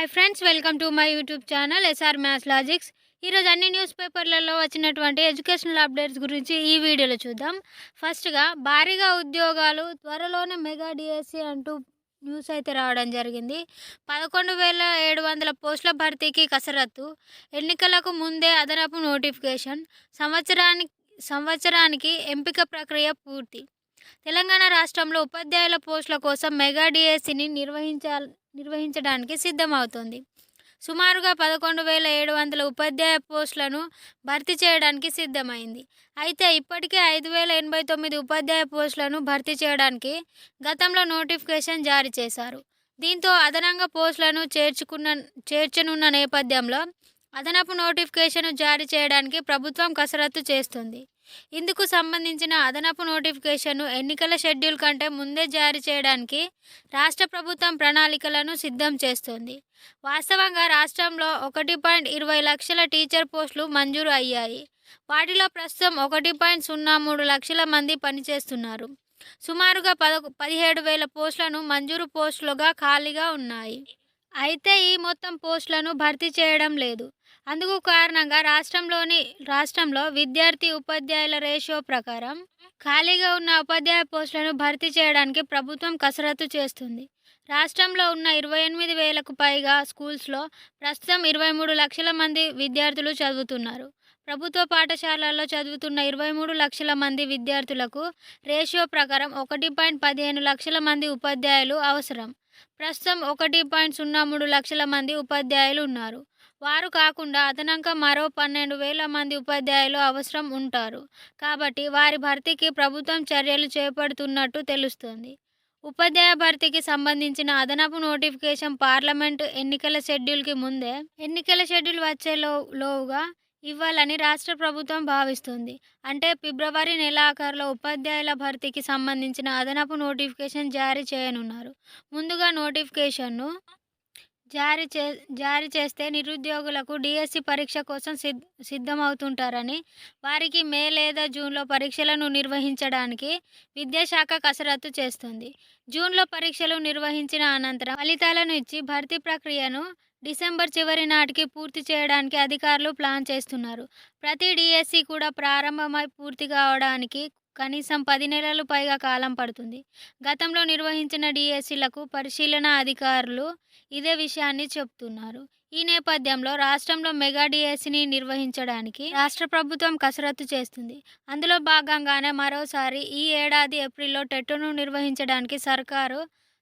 Hi friends welcome to my YouTube channel SR maths logics ఈరోజు అన్ని news పేపర్లలో వచ్చినటువంటి ఎడ్యుకేషనల్ అప్డేట్స్ గురించి ఈ వీడియోలో చూద్దాం. ఫస్ట్గా భారీగా ఉద్యోగాలు త్వరలోనే మెగా డిఎస్సి అంటూ న్యూస్ అయితే రావడం జరిగింది. పదకొండు వేల ఏడు వందల పోస్టుల భర్తీకి కసరత్తు ఎన్నికలకు ముందే అదనపు నోటిఫికేషన్ సంవత్సరానికి సంవత్సరానికి ఎంపిక ప్రక్రియ పూర్తి. తెలంగాణ రాష్ట్రంలో ఉపాధ్యాయుల పోస్టుల కోసం మెగా డిఎస్సిని నిర్వహించాలి నిర్వహించడానికి సిద్ధమవుతోంది. సుమారుగా పదకొండు వేల ఏడు వందల ఉపాధ్యాయ పోస్టులను భర్తీ చేయడానికి సిద్ధమైంది. అయితే ఇప్పటికే ఐదు వేల ఎనభై తొమ్మిది ఉపాధ్యాయ పోస్టులను భర్తీ చేయడానికి గతంలో నోటిఫికేషన్ జారీ చేశారు. దీంతో అదనంగా పోస్టులను చేర్చుకున్న చేర్చనున్న నేపథ్యంలో అదనపు నోటిఫికేషన్ జారీ చేయడానికి ప్రభుత్వం కసరత్తు చేస్తుంది. ఇందుకు సంబంధించిన అదనపు నోటిఫికేషన్ను ఎన్నికల షెడ్యూల్ కంటే ముందే జారీ చేయడానికి రాష్ట్ర ప్రభుత్వం ప్రణాళికలను సిద్ధం చేస్తోంది. వాస్తవంగా రాష్ట్రంలో ఒకటి పాయింట్ ఇరవై లక్షల టీచర్ పోస్టులు మంజూరు అయ్యాయి. వాటిలో ప్రస్తుతం ఒకటి పాయింట్ సున్నా మూడు లక్షల మంది పనిచేస్తున్నారు. సుమారుగా పద పదిహేడు వేల పోస్టులను మంజూరు పోస్టులుగా ఖాళీగా ఉన్నాయి. అయితే ఈ మొత్తం పోస్టులను భర్తీ చేయడం లేదు. అందుకు కారణంగా రాష్ట్రంలోని రాష్ట్రంలో విద్యార్థి ఉపాధ్యాయుల రేషియో ప్రకారం ఖాళీగా ఉన్న ఉపాధ్యాయ పోస్టులను భర్తీ చేయడానికి ప్రభుత్వం కసరత్తు చేస్తుంది. రాష్ట్రంలో ఉన్న ఇరవై ఎనిమిది వేలకు పైగా స్కూల్స్లో ప్రస్తుతం ఇరవై మూడు లక్షల మంది విద్యార్థులు చదువుతున్నారు. ప్రభుత్వ పాఠశాలల్లో చదువుతున్న ఇరవై మూడు లక్షల మంది విద్యార్థులకు రేషియో ప్రకారం ఒకటి పాయింట్ పదిహేను లక్షల మంది ఉపాధ్యాయులు అవసరం. ప్రస్తుతం ఒకటి పాయింట్ సున్నా మూడు లక్షల మంది ఉపాధ్యాయులు ఉన్నారు. వారు కాకుండా అదనంగా మరో పన్నెండు వేల మంది ఉపాధ్యాయులు అవసరం ఉంటారు. కాబట్టి వారి భర్తీకి ప్రభుత్వం చర్యలు చేపడుతున్నట్టు తెలుస్తోంది. ఉపాధ్యాయ భర్తీకి సంబంధించిన అదనపు నోటిఫికేషన్ పార్లమెంటు ఎన్నికల షెడ్యూల్కి ముందే ఎన్నికల షెడ్యూల్ వచ్చేలో లోవుగా ఇవ్వాలని రాష్ట్ర ప్రభుత్వం భావిస్తుంది. అంటే ఫిబ్రవరి నెలాఖరులో ఉపాధ్యాయుల భర్తీకి సంబంధించిన అదనపు నోటిఫికేషన్ జారీ చేయనున్నారు. ముందుగా నోటిఫికేషన్ను జారీ చే జారీ చేస్తే నిరుద్యోగులకు డిఎస్సి పరీక్ష కోసం సిద్ సిద్ధమవుతుంటారని వారికి మే లేదా జూన్లో పరీక్షలను నిర్వహించడానికి విద్యాశాఖ కసరత్తు చేస్తుంది. జూన్లో పరీక్షలు నిర్వహించిన అనంతరం ఫలితాలను ఇచ్చి భర్తీ ప్రక్రియను డిసెంబర్ చివరి నాటికి పూర్తి చేయడానికి అధికారులు ప్లాన్ చేస్తున్నారు. ప్రతి డిఎస్సి కూడా ప్రారంభమై పూర్తి కావడానికి కనీసం పది నెలలు పైగా కాలం పడుతుంది. గతంలో నిర్వహించిన డిఎస్సీలకు పరిశీలన అధికారులు ఇదే విషయాన్ని చెబుతున్నారు ఈ నేపథ్యంలో రాష్ట్రంలో మెగా డిఎస్సీని నిర్వహించడానికి రాష్ట్ర ప్రభుత్వం కసరత్తు చేస్తుంది. అందులో భాగంగానే మరోసారి ఈ ఏడాది ఏప్రిల్లో టెట్టును నిర్వహించడానికి సర్కారు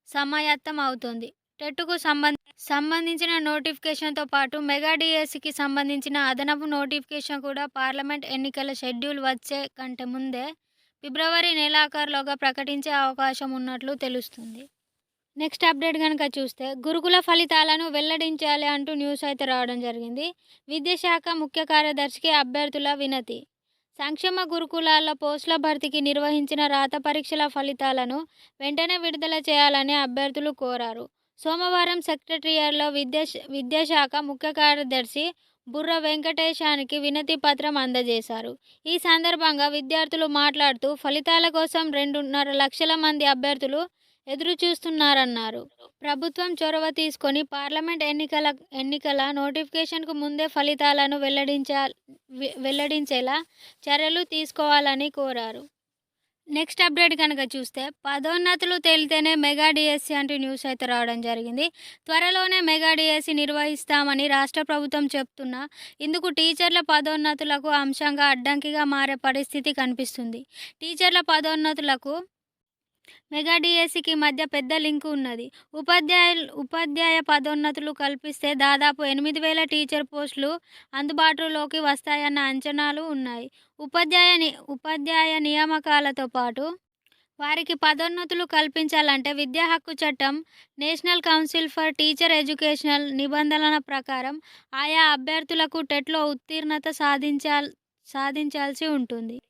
సమాయత్తం అవుతోంది. టెట్టుకు సంబంధ సంబంధించిన నోటిఫికేషన్తో పాటు మెగా డిఎస్సికి సంబంధించిన అదనపు నోటిఫికేషన్ కూడా పార్లమెంట్ ఎన్నికల షెడ్యూల్ వచ్చే కంటే ముందే ఫిబ్రవరి నెలాఖరులోగా ప్రకటించే అవకాశం ఉన్నట్లు తెలుస్తుంది. నెక్స్ట్ అప్డేట్ కనుక చూస్తే గురుకుల ఫలితాలను వెల్లడించాలి అంటూ న్యూస్ అయితే రావడం జరిగింది. విద్యాశాఖ ముఖ్య కార్యదర్శికి అభ్యర్థుల వినతి. సంక్షేమ గురుకులాల పోస్టుల భర్తీకి నిర్వహించిన రాత పరీక్షల ఫలితాలను వెంటనే విడుదల చేయాలని అభ్యర్థులు కోరారు. సోమవారం సెక్రటరియర్లో విద్యా విద్యాశాఖ ముఖ్య కార్యదర్శి బుర్ర వెంకటేశానికి వినతి పత్రం అందజేశారు. ఈ సందర్భంగా విద్యార్థులు మాట్లాడుతూ ఫలితాల కోసం రెండున్నర లక్షల మంది అభ్యర్థులు ఎదురు చూస్తున్నారన్నారు ప్రభుత్వం చొరవ తీసుకొని పార్లమెంట్ ఎన్నికల ఎన్నికల నోటిఫికేషన్కు ముందే ఫలితాలను వెల్లడించా వెల్లడించేలా చర్యలు తీసుకోవాలని కోరారు. నెక్స్ట్ అప్డేట్ కనుక చూస్తే పదోన్నతులు తేలితేనే మెగా డిఎస్సి అంటూ న్యూస్ అయితే రావడం జరిగింది. త్వరలోనే మెగా డిఎస్సి నిర్వహిస్తామని రాష్ట్ర ప్రభుత్వం చెప్తున్నా ఇందుకు టీచర్ల పదోన్నతులకు అంశంగా అడ్డంకిగా మారే పరిస్థితి కనిపిస్తుంది. టీచర్ల పదోన్నతులకు మెగా డిఎస్సికి మధ్య పెద్ద లింక్ ఉన్నది. ఉపాధ్యాయ ఉపాధ్యాయ పదోన్నతులు కల్పిస్తే దాదాపు ఎనిమిది వేల టీచర్ పోస్టులు అందుబాటులోకి వస్తాయన్న అంచనాలు ఉన్నాయి. ఉపాధ్యాయ ని- ఉపాధ్యాయ నియామకాలతో పాటు వారికి పదోన్నతులు కల్పించాలంటే విద్యా హక్కు చట్టం national council for teacher educational నిబంధనల ప్రకారం ఆయా అభ్యర్థులకు టెట్లో ఉత్తీర్ణత సాధించాల్ సాధించాల్సి ఉంటుంది.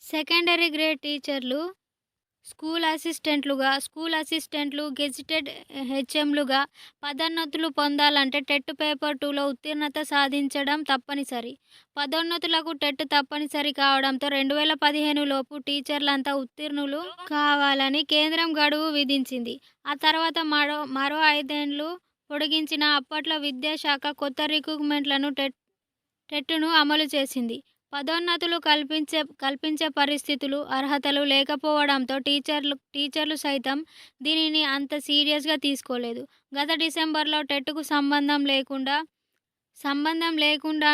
సెకండరీ గ్రేడ్ టీచర్లు స్కూల్ అసిస్టెంట్లుగా స్కూల్ అసిస్టెంట్లు గెజిటెడ్ హెచ్ఎంలుగా పదోన్నతులు పొందాలంటే టెట్ పేపర్ టూలో ఉత్తీర్ణత సాధించడం తప్పనిసరి. పదోన్నతులకు టెట్ తప్పనిసరి కావడంతో రెండు వేల పదిహేను లోపు టీచర్లంతా ఉత్తీర్ణులు కావాలని కేంద్రం గడువు విధించింది. ఆ తర్వాత మరో మరో ఐదేండ్లు పొడిగించిన అప్పట్లో విద్యాశాఖ కొత్త రిక్రూట్మెంట్లను టెట్ టెట్టును అమలు చేసింది. పదోన్నతులు కల్పించే కల్పించే పరిస్థితులు అర్హతలు లేకపోవడంతో టీచర్లు టీచర్లు సైతం దీనిని అంత సీరియస్గా తీసుకోలేదు. గత డిసెంబర్లో టెట్కు సంబంధం లేకుండా సంబంధం లేకుండా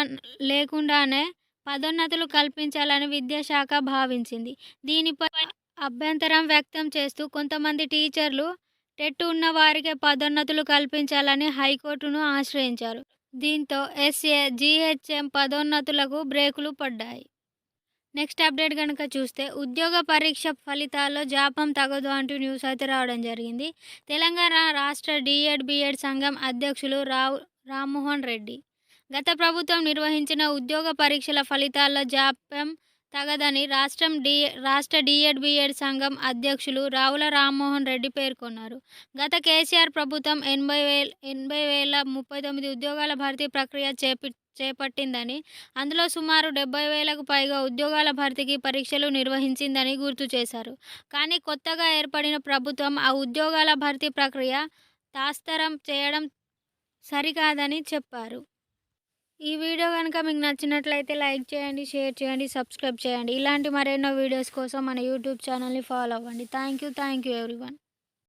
లేకుండానే పదోన్నతులు కల్పించాలని విద్యాశాఖ భావించింది. దీనిపై అభ్యంతరం వ్యక్తం చేస్తూ కొంతమంది టీచర్లు టెట్ ఉన్న వారికే పదోన్నతులు కల్పించాలని హైకోర్టును ఆశ్రయించారు. దీంతో ఎస్ఏ జీహెచ్ఎం పదోన్నతులకు బ్రేకులు పడ్డాయి. నెక్స్ట్ అప్డేట్ కనుక చూస్తే ఉద్యోగ పరీక్ష ఫలితాల్లో జాపం తగదు అంటూ న్యూస్ అయితే రావడం జరిగింది. తెలంగాణ రాష్ట్ర డిఎడ్ బిఎడ్ సంఘం అధ్యక్షులు రావు రామ్మోహన్ రెడ్డి. గత ప్రభుత్వం నిర్వహించిన ఉద్యోగ పరీక్షల ఫలితాల్లో జాప్యం తగదని రాష్ట్రం డి రాష్ట్ర డిఎడ్ బిఎడ్ సంఘం అధ్యక్షులు రావుల రామ్మోహన్ రెడ్డి పేర్కొన్నారు. గత కేసీఆర్ ప్రభుత్వం ఎనభై వేల ఎనభై వేల ముప్పై తొమ్మిది ఉద్యోగాల భర్తీ ప్రక్రియ చేపి చేపట్టిందని అందులో సుమారు డెబ్బై వేలకు పైగా ఉద్యోగాల భర్తీకి పరీక్షలు నిర్వహించిందని గుర్తు చేశారు. కానీ కొత్తగా ఏర్పడిన ప్రభుత్వం ఆ ఉద్యోగాల భర్తీ ప్రక్రియ తాస్తరం చేయడం సరికాదని చెప్పారు. ఈ వీడియో కనుక మీకు నచ్చినట్లయితే లైక్ చేయండి షేర్ చేయండి సబ్స్క్రైబ్ చేయండి. ఇలాంటి మరెన్నో వీడియోస్ కోసం మన యూట్యూబ్ ఛానల్ని ఫాలో అవ్వండి. Thank you thank you everyone.